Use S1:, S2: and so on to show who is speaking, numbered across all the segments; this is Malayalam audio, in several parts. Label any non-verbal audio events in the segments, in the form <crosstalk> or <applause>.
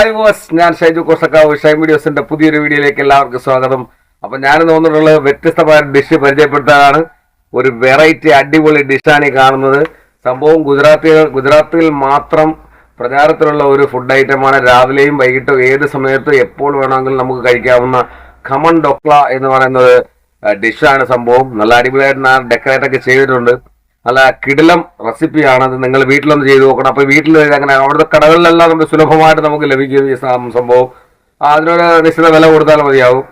S1: ഹായ് വാസ് ഞാൻ ഷൈജു കോസക്കാവ് ഷൈ വീഡിയോസിന്റെ പുതിയൊരു വീഡിയോയിലേക്ക് എല്ലാവർക്കും സ്വാഗതം. അപ്പൊ ഞാൻ തോന്നിട്ടുള്ളത് വ്യത്യസ്തമായ ഡിഷ് പരിചയപ്പെടുത്താനാണ്. ഒരു വെറൈറ്റി അടിപൊളി ഡിഷാണ് ഈ കാണുന്നത്. സംഭവം ഗുജറാത്തികൾ ഗുജറാത്തിൽ മാത്രം പ്രചാരത്തിലുള്ള ഒരു ഫുഡ് ഐറ്റമാണ് രാവിലെയും വൈകിട്ടും ഏത് സമയത്തും എപ്പോൾ വേണമെങ്കിലും നമുക്ക് കഴിക്കാവുന്ന ഖമൺ ഡൊക്ല എന്ന് പറയുന്നത് ഡിഷാണ് സംഭവം. നല്ല അടിപൊളിയായിട്ട് ഞാൻ ഡെക്കറേറ്റ് ഒക്കെ ചെയ്തിട്ടുണ്ട്. നല്ല കിടിലം റെസിപ്പിയാണ്. അത് നിങ്ങൾ വീട്ടിലൊന്ന് ചെയ്തു നോക്കണം. അപ്പോൾ വീട്ടിൽ അങ്ങനെ അവിടുത്തെ കടകളിലെല്ലാം നമുക്ക് സുലഭമായിട്ട് നമുക്ക് ലഭിക്കും ഈ സംഭവം. അതിനൊരു നിശ്ചിത വില കൊടുത്താൽ മതിയാവും.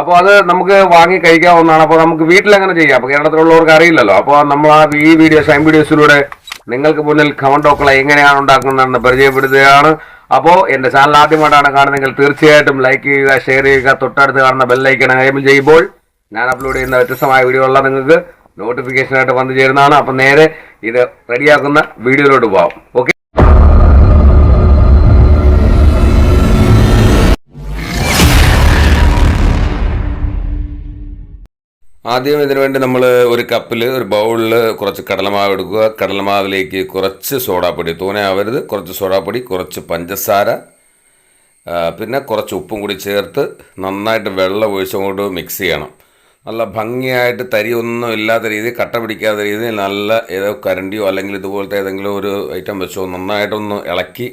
S1: അപ്പോൾ അത് നമുക്ക് വാങ്ങി കഴിക്കാവുന്നതാണ് അപ്പോൾ നമുക്ക് വീട്ടിൽ എങ്ങനെ ചെയ്യാം? അപ്പോൾ കേരളത്തിലുള്ളവർക്ക് അറിയില്ലല്ലോ. അപ്പോൾ നമ്മൾ ആ ഈ വീഡിയോ ഷൈം വീഡിയോസിലൂടെ നിങ്ങൾക്ക് മുന്നിൽ കമൻഡോക്കളെ എങ്ങനെയാണ് ഉണ്ടാക്കുന്നതെന്ന് പരിചയപ്പെടുത്തുകയാണ്. അപ്പോൾ എന്റെ ചാനൽ ആദ്യമായിട്ടാണ് കാണുന്നതെങ്കിൽ തീർച്ചയായിട്ടും ലൈക്ക് ചെയ്യുക ഷെയർ ചെയ്യുക. തൊട്ടടുത്ത് കാണുന്ന ബെല്ലൈക്കൺ എനേബിൾ ചെയ്യുമ്പോൾ ഞാൻ അപ്ലോഡ് ചെയ്യുന്ന വ്യത്യസ്തമായ വീഡിയോകളെല്ലാം നിങ്ങൾക്ക് നോട്ടിഫിക്കേഷൻ ആയിട്ട് വന്നു ചേരുന്നതാണ്. അപ്പം നേരെ ഇത് റെഡിയാക്കുന്ന വീഡിയോയിലോട്ട് പോകാം ഓക്കെ ആദ്യം ഇതിനു വേണ്ടി നമ്മൾ ഒരു കപ്പിൽ ഒരു ബൗളിൽ കുറച്ച് കടലമാവ് എടുക്കുക. കടലമാവിലേക്ക് കുറച്ച് സോഡാപ്പൊടി. തോനെ ആവരുത്. കുറച്ച് സോഡാപ്പൊടി കുറച്ച് പഞ്ചസാര പിന്നെ കുറച്ച് ഉപ്പും കൂടി ചേർത്ത് നന്നായിട്ട് വെള്ളം ഒഴിച്ചുകൊണ്ട് മിക്സ് ചെയ്യണം. നല്ല ഭംഗിയായിട്ട് തരിയൊന്നും ഇല്ലാത്ത രീതിയിൽ കട്ട പിടിക്കാത്ത രീതിയിൽ നല്ല ഏതോ കരണ്ടിയോ അല്ലെങ്കിൽ ഇതുപോലത്തെ ഏതെങ്കിലും ഒരു ഐറ്റം വെച്ചോ നന്നായിട്ടൊന്ന് ഇളക്കി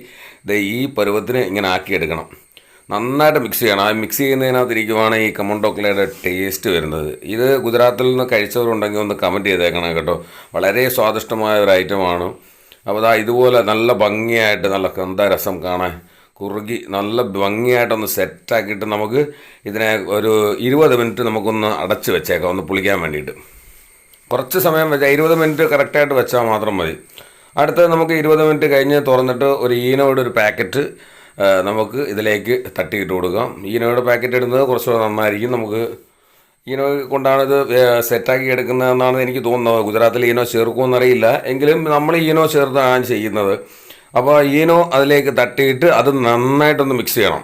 S1: ഇത് ഈ പരുവത്തിന് ഇങ്ങനെ ആക്കിയെടുക്കണം. നന്നായിട്ട് മിക്സ് ചെയ്യണം. ആ മിക്സ് ചെയ്യുന്നതിനകത്തിരിക്കുവാണ് ഈ കമണ്ടോക്കലയുടെ ടേസ്റ്റ് വരുന്നത്. ഇത് ഗുജറാത്തിൽ നിന്ന് കഴിച്ചവരുണ്ടെങ്കിൽ ഒന്ന് കമന്റ് ചെയ്തേക്കണം കേട്ടോ. വളരെ സ്വാദിഷ്ടമായ ഒരു ഐറ്റമാണ് അപ്പോൾ ഇതാ ഇതുപോലെ നല്ല ഭംഗിയായിട്ട് നല്ല എന്താ രസം കാണാൻ കുറുകി നല്ല ഭംഗിയായിട്ടൊന്ന് സെറ്റാക്കിയിട്ട് നമുക്ക് ഇതിനെ ഒരു ഇരുപത് മിനിറ്റ് നമുക്കൊന്ന് അടച്ച് വെച്ചേക്കാം ഒന്ന് പുളിക്കാൻ വേണ്ടിയിട്ട്. കുറച്ച് സമയം വെച്ചാൽ ഇരുപത് മിനിറ്റ് കറക്റ്റായിട്ട് വെച്ചാൽ മാത്രം മതി. അടുത്തത് നമുക്ക് ഇരുപത് മിനിറ്റ് കഴിഞ്ഞ് തുറന്നിട്ട് ഒരു ഈനോയുടെ ഒരു പാക്കറ്റ് നമുക്ക് ഇതിലേക്ക് തട്ടിയിട്ട് കൊടുക്കാം. ഈനോയുടെ പാക്കറ്റ് ഇടുന്നത് കുറച്ചുകൂടെ നന്നായിരിക്കും. നമുക്ക് ഈനോ കൊണ്ടാണ് ഇത് സെറ്റാക്കി എടുക്കുന്നതെന്നാണ് എനിക്ക് തോന്നുന്നത്. ഗുജറാത്തിൽ ഈനോ ചേർക്കുമെന്നറിയില്ല എങ്കിലും നമ്മൾ ഈനോ ചേർത്താണ് ചെയ്യുന്നത്. അപ്പോൾ ഈനോ അതിലേക്ക് തട്ടിയിട്ട് അത് നന്നായിട്ടൊന്ന് മിക്സ് ചെയ്യണം.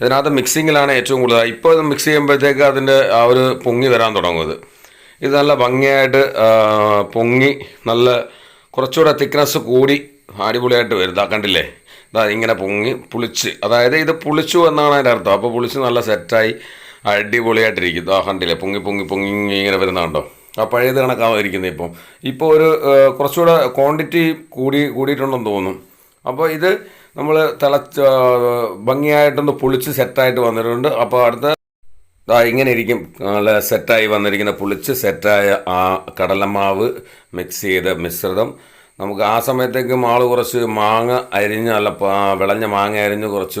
S1: ഇതിനകത്ത് മിക്സിങ്ങിലാണ് ഏറ്റവും കൂടുതൽ. ഇപ്പോൾ ഇത് മിക്സ് ചെയ്യുമ്പോഴത്തേക്ക് അതിന്റെ ആ ഒരു പൊങ്ങി വരാൻ തുടങ്ങും ഇത്. നല്ല ഭംഗിയായിട്ട് ആ, പൊങ്ങി നല്ല കുറച്ചുകൂടെ തിക്നെസ് കൂടി അടിപൊളിയായിട്ട് വരും. കണ്ടില്ലേ? ഇതാ ഇങ്ങനെ പൊങ്ങി പുളിച്ച്. അതായത് ഇത് പുളിച്ചു എന്നാണ് അതിന്റെ അർത്ഥം. അപ്പോൾ പുളിച്ച് നല്ല സെറ്റായി അടിപൊളിയായിട്ടിരിക്കും. ഇതാ കണ്ടില്ലേ? പൊങ്ങി പൊങ്ങി പൊങ്ങി ഇങ്ങനെ വരുന്നുണ്ടോ ആ പഴയത് കണക്കാവാതിരിക്കുന്നത് ഇപ്പം. ഇപ്പോൾ ഒരു ആ, കുറച്ചുകൂടെ ക്വാണ്ടിറ്റി കൂടി കൂടിയിട്ടുണ്ടെന്ന് തോന്നുന്നു. അപ്പോൾ ഇത് നമ്മൾ തിളച്ച് ഭംഗിയായിട്ടൊന്ന് പുളിച്ച് സെറ്റായിട്ട് വന്നിട്ടുണ്ട്. അപ്പോൾ അടുത്ത ഇങ്ങനെ ഇരിക്കും. നല്ല സെറ്റായി വന്നിരിക്കുന്ന പുളിച്ച് സെറ്റായ ആ കടലമാവ് മിക്സ് ചെയ്ത മിശ്രിതം. നമുക്ക് ആ സമയത്തേക്ക് മാൾ കുറച്ച് മാങ്ങ അരിഞ്ഞ് അല്ല വിളഞ്ഞ മാങ്ങ അരിഞ്ഞ് കുറച്ച്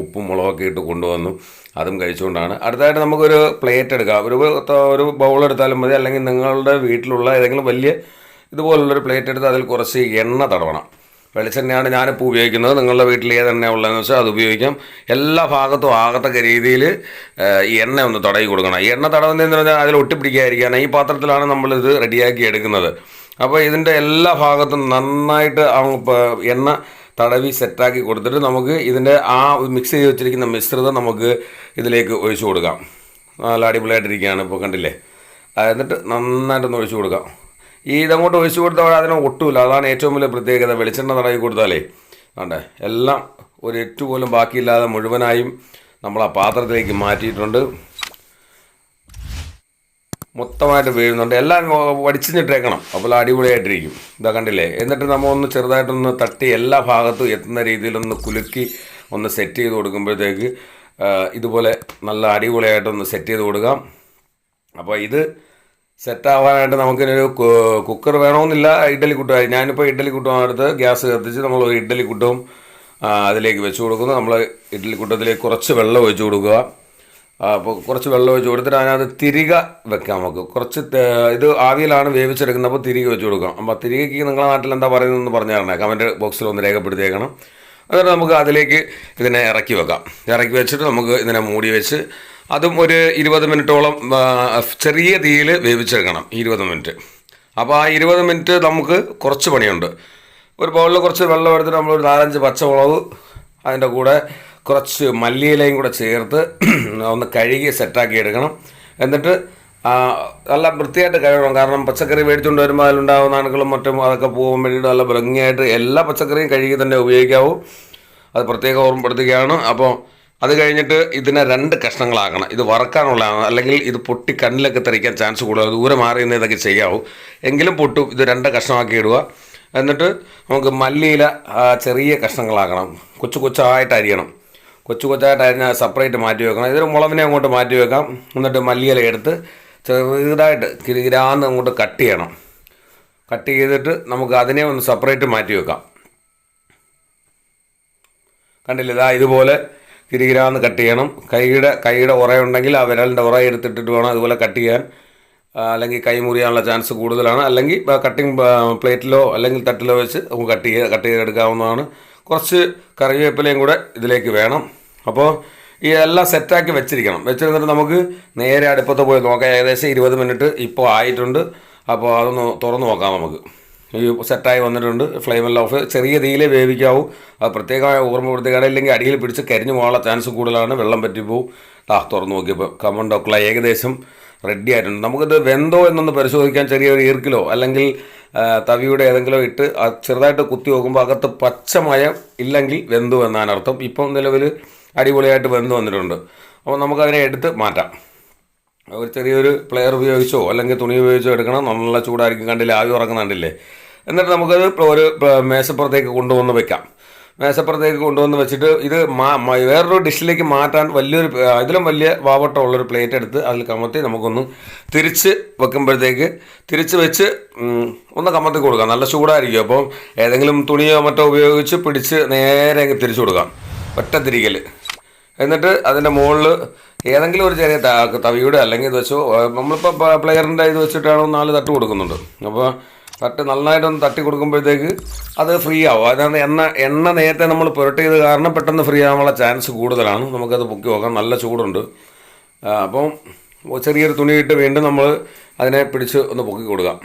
S1: ഉപ്പും മുളകൊക്കെ ഇട്ട് കൊണ്ടുവന്നു. അതും കഴിച്ചുകൊണ്ടാണ്. അടുത്തതായിട്ട് നമുക്കൊരു പ്ലേറ്റ് എടുക്കാം. ഒരു ഒരു ബൗൾ എടുത്താലും മതി. അല്ലെങ്കിൽ നിങ്ങളുടെ വീട്ടിലുള്ള ഏതെങ്കിലും വലിയ ഇതുപോലുള്ളൊരു പ്ലേറ്റ് എടുത്ത് അതിൽ കുറച്ച് എണ്ണ തടവണം. വെളിച്ചെണ്ണയാണ് ഞാനിപ്പോൾ ഉപയോഗിക്കുന്നത്. നിങ്ങളുടെ വീട്ടിൽ ഏതെണ്ണ ഉള്ളതെന്ന് വെച്ചാൽ അത് ഉപയോഗിക്കാം. എല്ലാ ഭാഗത്തും ആകത്തക്ക രീതിയിൽ ഈ എണ്ണ ഒന്ന് തടവി കൊടുക്കണം. ഈ എണ്ണ തടവുന്നതെന്ന് പറഞ്ഞാൽ അതിൽ ഒട്ടിപ്പിടിക്കാതിരിക്കാൻ ഈ പാത്രത്തിലാണ് നമ്മളിത് റെഡിയാക്കി എടുക്കുന്നത്. അപ്പോൾ ഇതിന്റെ എല്ലാ ഭാഗത്തും നന്നായിട്ട് എണ്ണ തടവി സെറ്റാക്കി കൊടുത്തിട്ട് നമുക്ക് ഇതിന്റെ ആ മിക്സ് ചെയ്ത് വെച്ചിരിക്കുന്ന മിശ്രിതം നമുക്ക് ഇതിലേക്ക് ഒഴിച്ചു കൊടുക്കാം. നല്ല അടിപൊളിയായിട്ടിരിക്കുകയാണ് ഇപ്പോൾ കണ്ടില്ലേ? എന്നിട്ട് നന്നായിട്ടൊന്ന് ഒഴിച്ചു കൊടുക്കാം. ഈ ഇതങ്ങോട്ട് ഒഴിച്ചു കൊടുത്താൽ അതിനെ ഒട്ടുമില്ല. അതാണ് ഏറ്റവും വലിയ പ്രത്യേകത. വെളിച്ചെണ്ണ തടവി കൊടുത്താലേ കണ്ടേ എല്ലാം ഒരു എട്ട് പോലും ബാക്കിയില്ലാതെ മുഴുവനായും നമ്മൾ ആ പാത്രത്തിലേക്ക് മാറ്റിയിട്ടുണ്ട്. മൊത്തമായിട്ട് വീഴുന്നുണ്ട് എല്ലാം വടിച്ചിട്ടേക്കണം അപ്പോൾ അടിപൊളിയായിട്ടിരിക്കും. ഇതാ കണ്ടില്ലേ? എന്നിട്ട് നമ്മൾ ഒന്ന് ചെറുതായിട്ടൊന്ന് തട്ടി എല്ലാ ഭാഗത്തും എത്തുന്ന രീതിയിലൊന്ന് കുലുക്കി ഒന്ന് സെറ്റ് ചെയ്ത് കൊടുക്കുമ്പോഴത്തേക്ക് ഇതുപോലെ നല്ല അടിപൊളിയായിട്ടൊന്ന് സെറ്റ് ചെയ്ത് കൊടുക്കാം. അപ്പോൾ ഇത് സെറ്റാവാനായിട്ട് നമുക്കിനൊരു കുക്കർ വേണമെന്നില്ല ഇഡ്ഡലി കുട്ടം. ഞാനിപ്പോൾ ഇഡ്ഡലി കുട്ടും എടുത്ത് ഗ്യാസ് കത്തിച്ച് നമ്മൾ ഒരു ഇഡ്ഡലി കുട്ടും അതിലേക്ക് വെച്ച് കൊടുക്കുന്നു. നമ്മൾ ഇഡ്ഡലി കുട്ടത്തിലേക്ക് കുറച്ച് വെള്ളം ഒഴിച്ച് കൊടുക്കുക. അപ്പോൾ കുറച്ച് വെള്ളം ഒഴിച്ച് കൊടുത്തിട്ട് അതിനകത്ത് തിരിക വെക്കാം നമുക്ക്. കുറച്ച് ഇത് ആവിയിലാണ് വേവിച്ചെടുക്കുന്നത് അപ്പോൾ തിരികെ വെച്ച് കൊടുക്കാം. അപ്പോൾ തിരികെക്ക് നിങ്ങളുടെ നാട്ടിൽ എന്താ പറയുന്നതെന്ന് പറഞ്ഞു തരണേ. കമന്റ് ബോക്സിൽ ഒന്ന് രേഖപ്പെടുത്തിയേക്കണം. എന്നിട്ട് നമുക്ക് അതിലേക്ക് ഇതിനെ ഇറക്കി വെക്കാം. ഇറക്കി വെച്ചിട്ട് നമുക്ക് ഇതിനെ മൂടി വെച്ച് അതും ഒരു ഇരുപത് മിനിറ്റോളം ചെറിയ തീയിൽ വേവിച്ചെടുക്കണം ഇരുപത് മിനിറ്റ്. അപ്പോൾ ആ ഇരുപത് മിനിറ്റ് നമുക്ക് കുറച്ച് പണിയുണ്ട്. ഒരു ബൗളിൽ കുറച്ച് വെള്ളം എടുത്തിട്ട് നമ്മൾ ഒരു നാലഞ്ച് പച്ചമുളക് അതിന്റെ കൂടെ കുറച്ച് മല്ലിയിലയും കൂടെ ചേർത്ത് <clears throat> ഒന്ന് കഴുകി സെറ്റാക്കി എടുക്കണം. എന്നിട്ട് നല്ല വൃത്തിയായിട്ട് കഴുകണം. കാരണം പച്ചക്കറി മേടിച്ചുകൊണ്ട് വരുമ്പോൾ അതിലുണ്ടാകുന്ന അണുക്കളും മറ്റും അതൊക്കെ പോകാൻ വേണ്ടിയിട്ട് നല്ല ഭംഗിയായിട്ട് എല്ലാ പച്ചക്കറിയും കഴുകി തന്നെ ഉപയോഗിക്കാവൂ. അത് പ്രത്യേകം ഓർമ്മപ്പെടുത്തുകയാണ്. അപ്പോൾ അത് കഴിഞ്ഞിട്ട് ഇതിനെ രണ്ട് കഷ്ണങ്ങളാക്കണം. ഇത് വറക്കാനുള്ളതാണ്. അല്ലെങ്കിൽ ഇത് പൊട്ടി കണ്ണിലൊക്കെ തെറിക്കാൻ ചാൻസ് കൂടുതൽ. ദൂരെ മാറി നിന്ന് ഇതൊക്കെ ചെയ്യാവൂ എങ്കിലും പൊട്ടും ഇത് രണ്ട് കഷ്ണമാക്കി ഇടുക. എന്നിട്ട് നമുക്ക് മല്ലിയില ചെറിയ കഷ്ണങ്ങളാക്കണം. കൊച്ചു കൊച്ചായിട്ട് അരിയണം. കൊച്ചു കൊച്ചായിട്ട് അരിഞ്ഞ സെപ്പറേറ്റ് മാറ്റി വെക്കണം. ഇതൊരു മുളവിനെ അങ്ങോട്ട് മാറ്റി വെക്കാം. എന്നിട്ട് മല്ലിയില എടുത്ത് ചെറുതായിട്ട് കിരികിരാന്ന് അങ്ങോട്ട് കട്ട് ചെയ്യണം. കട്ട് ചെയ്തിട്ട് നമുക്ക് അതിനെ ഒന്ന് സെപ്പറേറ്റ് മാറ്റി വെക്കാം. കണ്ടില്ല? ഇതാ ഇതുപോലെ കിരികിരാന്ന് കട്ട് ചെയ്യണം. കൈയുടെ കൈയുടെ ഉറയുണ്ടെങ്കിൽ ആ വിരലിന്റെ ഉറ എടുത്തിട്ടിട്ട് വേണം അതുപോലെ കട്ട് ചെയ്യാൻ. അല്ലെങ്കിൽ കൈ മുറിയാനുള്ള ചാൻസ് കൂടുതലാണ്. അല്ലെങ്കിൽ കട്ടിങ് പ്ലേറ്റിലോ അല്ലെങ്കിൽ തട്ടിലോ വെച്ച് നമുക്ക് കട്ട് ചെയ്ത് കട്ട് ചെയ്തെടുക്കാവുന്നതാണ്. കുറച്ച് കറിവേപ്പിലയും കൂടെ ഇതിലേക്ക് വേണം. അപ്പോൾ ഈ എല്ലാം സെറ്റാക്കി വെച്ചിരിക്കണം. വെച്ചിരുന്നിട്ട് നമുക്ക് നേരെ അടുപ്പത്ത് പോയി നോക്കാം. ഏകദേശം ഇരുപത് മിനിറ്റ് ഇപ്പോൾ ആയിട്ടുണ്ട്. അപ്പോൾ അതൊന്ന് തുറന്ന് നോക്കാം നമുക്ക്. ഈ സെറ്റായി വന്നിട്ടുണ്ട്. ഫ്ലെയിമെല്ലാം ഓഫ് ചെറിയ തീയിലേ വേവിക്കാവൂ. അത് പ്രത്യേകമായ ഓർമ്മപ്പെടുത്തുകയാണ് ഇല്ലെങ്കിൽ അടിയിൽ പിടിച്ച് കരിഞ്ഞു പോകാനുള്ള ചാൻസ് കൂടുതലാണ്. വെള്ളം പറ്റിപ്പോവും ആ തുറന്ന് നോക്കിയപ്പോൾ കമൺ ഡോക്ല ഏകദേശം റെഡി ആയിട്ടുണ്ട്. നമുക്കിത് വെന്തോ എന്നൊന്ന് പരിശോധിക്കാൻ ചെറിയൊരു ഈർക്കിലോ അല്ലെങ്കിൽ തവിയുടെ ഏതെങ്കിലും ഇട്ട് ചെറുതായിട്ട് കുത്തി നോക്കുമ്പോൾ അകത്ത് പച്ചമയം ഇല്ലെങ്കിൽ വെന്തു എന്നാണ് അർത്ഥം. ഇപ്പം നിലവിൽ അടിപൊളിയായിട്ട് വെന്ത് വന്നിട്ടുണ്ട്. അപ്പോൾ നമുക്കതിനെ എടുത്ത് മാറ്റാം. ഒരു ചെറിയൊരു പ്ലെയർ ഉപയോഗിച്ചോ അല്ലെങ്കിൽ തുണി ഉപയോഗിച്ചോ എടുക്കണം. നല്ല ചൂടായിരിക്കും. കണ്ടില്ലേ? ആവി ഉറങ്ങുന്നുണ്ടില്ലേ? എന്നിട്ട് നമുക്കത് ഒരു മേശപ്പുറത്തേക്ക് കൊണ്ടുവന്ന് വെക്കാം. മേശപ്പുറത്തേക്ക് കൊണ്ടുവന്ന് വെച്ചിട്ട് ഇത് വേറൊരു ഡിഷിലേക്ക് മാറ്റാൻ വലിയൊരു അതിലും വലിയ വാവട്ടമുള്ളൊരു പ്ലേറ്റ് എടുത്ത് അതിൽ കമത്തി നമുക്കൊന്ന് തിരിച്ച് വെക്കുമ്പോഴത്തേക്ക് തിരിച്ച് വെച്ച് ഒന്ന് കമത്തി കൊടുക്കാം. നല്ല ചൂടായിരിക്കും. അപ്പോൾ ഏതെങ്കിലും തുണിയോ മറ്റോ ഉപയോഗിച്ച് പിടിച്ച് നേരെ അങ്ങ് തിരിച്ചു കൊടുക്കാം. ഒറ്റ തിരികൽ എന്നിട്ട് അതിന്റെ മുകളിൽ ഏതെങ്കിലും ഒരു ചെറിയ തവിയുടെ അല്ലെങ്കിൽ ഇത് വെച്ചോ നമ്മളിപ്പോൾ പ്ലെയറിന്റെ ഇത് വെച്ചിട്ടാണോ നാല് തട്ട് കൊടുക്കുന്നുണ്ട്. അപ്പോൾ തട്ട് നന്നായിട്ടൊന്ന് തട്ടി കൊടുക്കുമ്പോഴത്തേക്ക് അത് ഫ്രീ ആവും. അതായത് എണ്ണ എണ്ണ നേരത്തെ നമ്മൾ പുരട്ടിയത് കാരണം പെട്ടെന്ന് ഫ്രീ ആവാനുള്ള ചാൻസ് കൂടുതലാണ്. നമുക്കത് പൊക്കി നോക്കാം. നല്ല ചൂടുണ്ട്. അപ്പം ചെറിയൊരു തുണിയിട്ട് വീണ്ടും നമ്മൾ അതിനെ പിടിച്ച് ഒന്ന് പൊക്കി കൊടുക്കാം.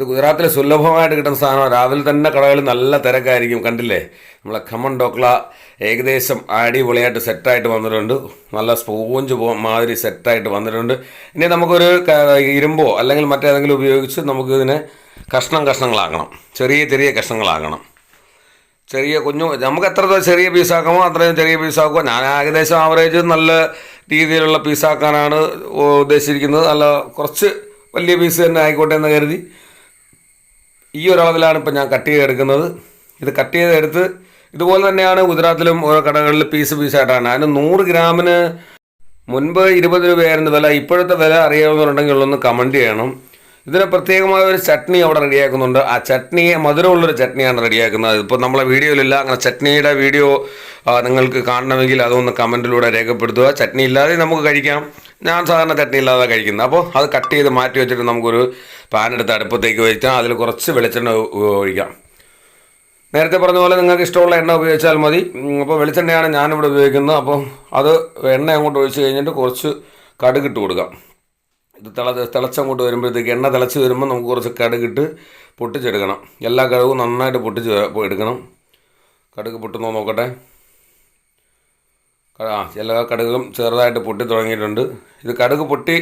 S1: ഇത് ഗുജറാത്തിൽ സുലഭമായിട്ട് കിട്ടുന്ന സാധനമാണ്. രാവിലെ തന്നെ കടകളിൽ നല്ല തിരക്കായിരിക്കും. കണ്ടില്ലേ? നമ്മളെ ഖമൺ ഡോക്ല ഏകദേശം അടിപൊളിയായിട്ട് സെറ്റായിട്ട് വന്നിട്ടുണ്ട്. നല്ല സ്പോഞ്ച് മാതിരി സെറ്റായിട്ട് വന്നിട്ടുണ്ട്. ഇനി നമുക്കൊരു ഇരുമ്പോ അല്ലെങ്കിൽ മറ്റേതെങ്കിലും ഉപയോഗിച്ച് നമുക്കിതിനെ കഷ്ണം കഷ്ണങ്ങളാക്കണം. ചെറിയ ചെറിയ കഷ്ണങ്ങളാക്കണം. ചെറിയ കുഞ്ഞു നമുക്ക് എത്ര ചെറിയ പീസാക്കാമോ അത്രയും ചെറിയ പീസാക്കുക. ഞാൻ ഏകദേശം ആവറേജ് നല്ല രീതിയിലുള്ള പീസാക്കാനാണ് ഉദ്ദേശിച്ചിരിക്കുന്നത്. നല്ല കുറച്ച് വലിയ പീസ് തന്നെ ആയിക്കോട്ടെ എന്ന് കരുതി. ഈ ഒരളവിലാണ് ഇപ്പം ഞാൻ കട്ട് ചെയ്തെടുക്കുന്നത്. ഇത് കട്ട് ചെയ്തെടുത്ത് ഇതുപോലെ തന്നെയാണ് ഗുജറാത്തിലും ഓരോ കടകളിൽ പീസ് പീസായിട്ടാണ്. അതിന് നൂറ് ഗ്രാമിന് മുൻപ് ഇരുപത് രൂപയായിരുന്നു വില. ഇപ്പോഴത്തെ വില അറിയാവുന്നവരുണ്ടെങ്കിൽ ഒന്ന് കമന്റ് ചെയ്യണം. ഇതിന് പ്രത്യേകമായ ഒരു ചട്നി അവിടെ റെഡിയാക്കുന്നുണ്ട്. ആ ചട്നി മധുരമുള്ളൊരു ചട്നിയാണ് റെഡിയാക്കുന്നത്. ഇപ്പോൾ നമ്മളെ വീഡിയോയിലില്ല. അങ്ങനെ ചട്നിയുടെ വീഡിയോ നിങ്ങൾക്ക് കാണണമെങ്കിൽ അതൊന്ന് കമന്റിലൂടെ രേഖപ്പെടുത്തുക. ചട്നി ഇല്ലാതെ നമുക്ക് കഴിക്കാം. ഞാൻ സാധാരണ ചട്നി ഇല്ലാതെ കഴിക്കുന്നത്. അപ്പോൾ അത് കട്ട് ചെയ്ത് മാറ്റി വെച്ചിട്ട് നമുക്കൊരു പാൻ എടുത്ത് അടുപ്പത്തേക്ക് വെച്ചാൽ അതിൽ കുറച്ച് വെളിച്ചെണ്ണ ഒഴിക്കാം. നേരത്തെ പറഞ്ഞ പോലെ നിങ്ങൾക്ക് ഇഷ്ടമുള്ള എണ്ണ ഉപയോഗിച്ചാൽ മതി. അപ്പോൾ വെളിച്ചെണ്ണയാണ് ഞാനിവിടെ ഉപയോഗിക്കുന്നത്. അപ്പോൾ അത് എണ്ണ അങ്ങോട്ട് ഒഴിച്ച് കഴിഞ്ഞിട്ട് കുറച്ച് കടുകിട്ട് കൊടുക്കാം. ഇത് തിള തിളച്ചങ്ങോട്ട് വരുമ്പോഴത്തേക്ക് എണ്ണ തിളച്ച് വരുമ്പോൾ നമുക്ക് കുറച്ച് കടുകിട്ട് പൊട്ടിച്ചെടുക്കണം. എല്ലാ കടുകും നന്നായിട്ട് പൊട്ടിച്ച് എടുക്കണം. കടുക് പൊട്ടുന്നോ നോക്കട്ടെ. ആ എല്ലാ കടുകും ചെറുതായിട്ട് പൊട്ടി തുടങ്ങിയിട്ടുണ്ട്. ഇത് കടുക് പൊട്ടി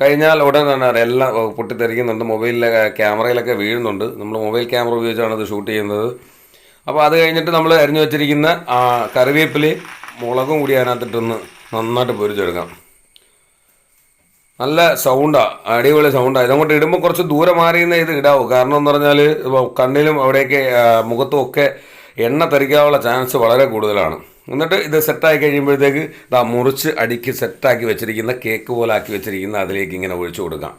S1: കഴിഞ്ഞാൽ ഉടൻ തന്നെ എല്ലാം പൊട്ടിത്തെറിക്കുന്നുണ്ട്. മൊബൈലിലെ ക്യാമറയിലൊക്കെ വീഴുന്നുണ്ട്. നമ്മൾ മൊബൈൽ ക്യാമറ ഉപയോഗിച്ചാണ് ഇത് ഷൂട്ട് ചെയ്യുന്നത്. അപ്പോൾ അത് കഴിഞ്ഞിട്ട് നമ്മൾ അരിഞ്ഞു വെച്ചിരിക്കുന്ന ആ കറിവേപ്പിലയും മുളകും കൂടി അതിനകത്തിട്ടൊന്ന് നന്നായിട്ട് പൊരിച്ചെടുക്കാം. നല്ല സൗണ്ടാണ് അടിപൊളി സൗണ്ടാണ് ഇതങ്ങോട്ട് ഇടുമ്പോൾ കുറച്ച് ദൂരെ മാറിയുന്ന ഇത് ഇടാവൂ. കാരണം എന്ന് പറഞ്ഞാൽ കണ്ണിലും അവിടെയൊക്കെ മുഖത്തും ഒക്കെ എണ്ണ തെറിക്കാനുള്ള ചാൻസ് വളരെ കൂടുതലാണ്. എന്നിട്ട് ഇത് സെറ്റായി കഴിയുമ്പോഴത്തേക്ക് ഇതാ മുറിച്ച് അടിക്ക് സെറ്റാക്കി വെച്ചിരിക്കുന്ന കേക്ക് പോലെ ആക്കി വെച്ചിരിക്കുന്ന അതിലേക്ക് ഇങ്ങനെ ഒഴിച്ചു കൊടുക്കാം.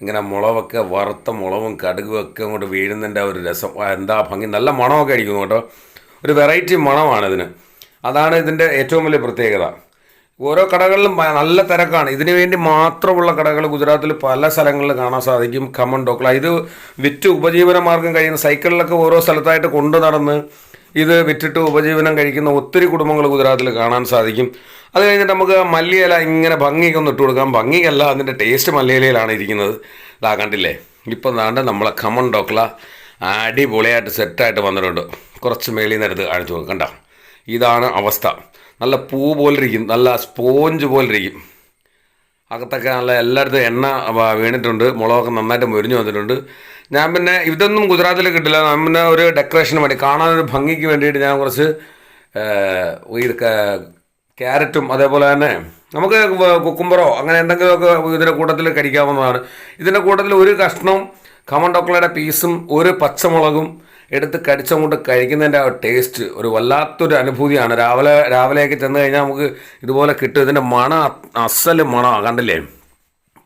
S1: ഇങ്ങനെ മുളകൊക്കെ വറുത്ത മുളവും കടുകും ഒക്കെ അങ്ങോട്ട് വീഴുന്നതിന്റെ ഒരു രസം എന്താ ഭംഗി നല്ല മണമൊക്കെ അടിക്കുന്നു കേട്ടോ. ഒരു വെറൈറ്റി മണമാണ് ഇതിന്. അതാണ് ഇതിന്റെ ഏറ്റവും വലിയ പ്രത്യേകത. ഓരോ കടകളിലും നല്ല തിരക്കാണ്. ഇതിനു വേണ്ടി മാത്രമുള്ള കടകൾ ഗുജറാത്തിൽ പല സ്ഥലങ്ങളിൽ കാണാൻ സാധിക്കും. കമൺ ഡോക്ല ഇത് വിറ്റ് ഉപജീവന മാർഗം കഴിയുന്ന സൈക്കിളിലൊക്കെ ഓരോ സ്ഥലത്തായിട്ട് കൊണ്ടു നടന്ന് ഇത് വിറ്റിട്ട് ഉപജീവനം കഴിക്കുന്ന ഒത്തിരി കുടുംബങ്ങൾ ഗുജറാത്തിൽ കാണാൻ സാധിക്കും. അത് കഴിഞ്ഞിട്ട് നമുക്ക് മല്ലിയില ഇങ്ങനെ ഭംഗിയൊക്കെ ഒന്ന് ഇട്ട് കൊടുക്കാം. ഭംഗിയല്ല അതിന്റെ ടേസ്റ്റ് മല്ലിയിലയിലാണ് ഇരിക്കുന്നത്. ഇതാ കണ്ടില്ലേ? ഇപ്പം താണ്ട് നമ്മളെ ഖമൺ ഡോക്ല അടിപൊളിയായിട്ട് സെറ്റായിട്ട് വന്നിട്ടുണ്ട്. കുറച്ച് മേളിൽ നിന്ന് എടുത്ത് കാണിച്ചു നോക്കണ്ട കണ്ട? ഇതാണ് അവസ്ഥ. നല്ല പൂ പോലിരിക്കും. നല്ല സ്പോഞ്ച് പോലിരിക്കും. അകത്തൊക്കെ നല്ല എല്ലായിടത്തും എണ്ണ വീണിട്ടുണ്ട്. മുളകൊക്കെ നന്നായിട്ട് മുരിഞ്ഞു വന്നിട്ടുണ്ട്. ഞാൻ പിന്നെ ഇതൊന്നും ഗുജറാത്തിൽ കിട്ടില്ല. ഞാൻ പിന്നെ ഒരു ഡെക്കറേഷന് വേണ്ടി കാണാനൊരു ഭംഗിക്ക് വേണ്ടിയിട്ട് ഞാൻ കുറച്ച് ഈ ക്യാരറ്റും അതേപോലെ തന്നെ നമുക്ക് കുക്കുംബറോ അങ്ങനെ എന്തെങ്കിലുമൊക്കെ ഇതിന്റെ കൂട്ടത്തിൽ കഴിക്കാവുന്നതാണ്. ഇതിന്റെ കൂട്ടത്തിൽ ഒരു കഷ്ണം കമണ്ടോക്കളയുടെ പീസും ഒരു പച്ചമുളകും എടുത്ത് കടിച്ചങ്ങോട്ട് കഴിക്കുന്നതിന്റെ ആ ടേസ്റ്റ് ഒരു വല്ലാത്തൊരു അനുഭൂതിയാണ്. രാവിലെ രാവിലെയൊക്കെ ചെന്ന് കഴിഞ്ഞാൽ നമുക്ക് ഇതുപോലെ കിട്ടും. ഇതിന്റെ മണ അസൽ മണ കണ്ടില്ലേ?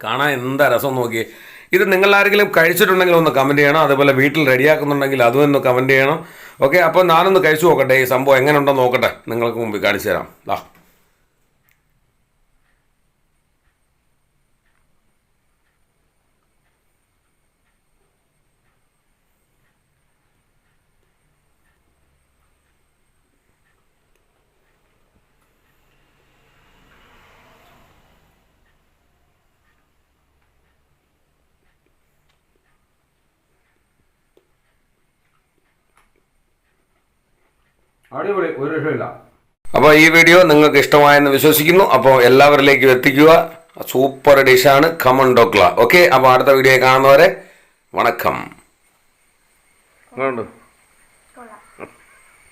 S1: കാണാൻ എന്താ രസം നോക്കി ഇത് നിങ്ങൾ ആരെങ്കിലും കഴിച്ചിട്ടുണ്ടെങ്കിൽ ഒന്ന് കമന്റ് ചെയ്യണം. അതുപോലെ വീട്ടിൽ റെഡിയാക്കുന്നുണ്ടെങ്കിൽ അതും ഒന്ന് കമന്റ് ചെയ്യണം. ഓക്കെ അപ്പോൾ ഞാനൊന്ന് കഴിച്ചു നോക്കട്ടെ ഈ സംഭവം എങ്ങനെ ഉണ്ടോ നോക്കട്ടെ. നിങ്ങൾക്ക് മുമ്പിൽ കാണിച്ചു തരാം. ദാ. അടിപൊളി ഒരു അപ്പോൾ ഈ വീഡിയോ നിങ്ങൾക്ക് ഇഷ്ടമായെന്ന് വിശ്വസിക്കുന്നു. അപ്പോൾ എല്ലാവരിലേക്കും എത്തിക്കുക. സൂപ്പർ ഡിഷാണ് ഖമൺ ഡോക്ല. ഓക്കെ അപ്പോൾ അടുത്ത വീഡിയോ കാണുന്നവരെ വണക്കം.